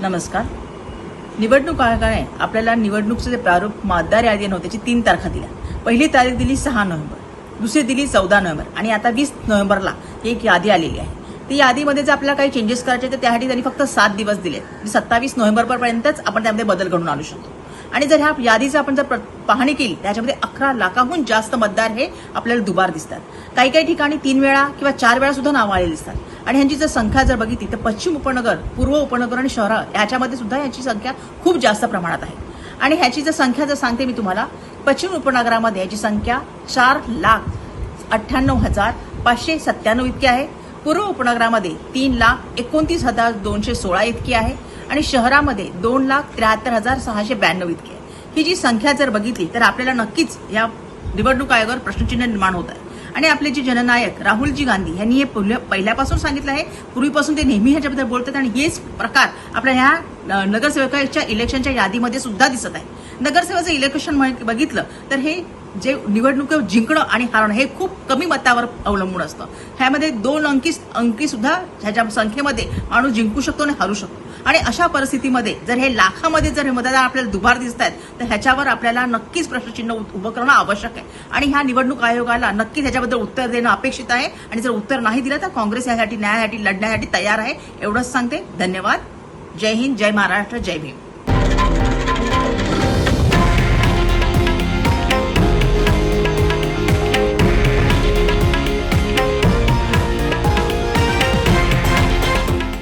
नमस्कार. निवडणूक आयोगाने आपल्याला निवडणूकचे प्रारूप मतदार यादी नव्हत्याची तीन तारखा दिल्या. पहिली तारीख दिली सहा नोव्हेंबर दुसरी दिली चौदा नोव्हेंबर आणि आता वीस नोव्हेंबरला एक यादी आलेली आहे. ती यादीमध्ये जर आपल्याला काही चेंजेस करायचे तर त्यासाठी त्यांनी फक्त सात दिवस दिले म्हणजे सत्तावीस नोव्हेंबरपर्यंतच आपण त्यामध्ये बदल घडून आणू शकतो. आणि जर ह्या यादीचं आपण जर प्र- पाहणी केली त्याच्यामध्ये अकरा लाखाहून जास्त मतदार हे आपल्याला दुबार दिसतात. काही काही ठिकाणी तीन वेळा किंवा चार वेळा सुद्धा नावं आलेली दिसतात. आणि ह्यांची जर संख्या जर बघितली तर पश्चिम उपनगर पूर्व उपनगर आणि शहर याच्यामध्ये सुद्धा यांची संख्या खूप जास्त प्रमाणात आहे. आणि ह्याची जर संख्या जर सांगते मी तुम्हाला पश्चिम उपनगरामध्ये याची संख्या चार लाख अठ्ठ्याण्णव हजार पाचशे सत्त्याण्णव इतकी आहे. पूर्व उपनगरामध्ये तीन लाख एकोणतीस हजार दोनशे सोळा इतकी आहे. आणि शहरामध्ये दोन लाख त्र्याहत्तर हजार सहाशे ब्याण्णव इतकी आहे. ही जी संख्या जर बघितली तर आपल्याला नक्कीच या निवडणूक आयोगावर प्रश्नचिन्ह निर्माण होत आहे. आणि आपले जे जननायक राहुलजी गांधी यांनी हे पहिल्यापासून सांगितलं आहे पूर्वीपासून ते नेहमी ह्याच्याबद्दल बोलतात आणि हेच प्रकार आपल्या ह्या नगरसेवकाच्या इलेक्शनच्या यादीमध्ये सुद्धा दिसत आहे. नगरसेवकाचं इलेक्शन बघितलं तर हे जे निवडणूक जिंकणं आणि हारणं हे खूप कमी मतावर अवलंबून असतं. ह्यामध्ये दोन अंकी अंकी सुद्धा ह्याच्या संख्येमध्ये माणूस जिंकू शकतो आणि हरू शकतो. आणि अशा परिस्थितीमध्ये जर हे लाखामध्ये जर हे मतदार आपल्याला दुभार दिसत आहेत तर ह्याच्यावर आपल्याला नक्कीच प्रश्नचिन्ह उभं करणं आवश्यक आहे. आणि ह्या निवडणूक आयोगाला नक्कीच ह्याच्याबद्दल उत्तर देणं अपेक्षित आहे. आणि जर उत्तर नाही दिलं तर काँग्रेस यासाठी न्यायासाठी लढण्यासाठी तयार आहे. एवढंच सांगते. धन्यवाद. जय हिंद जय महाराष्ट्र जय भीम.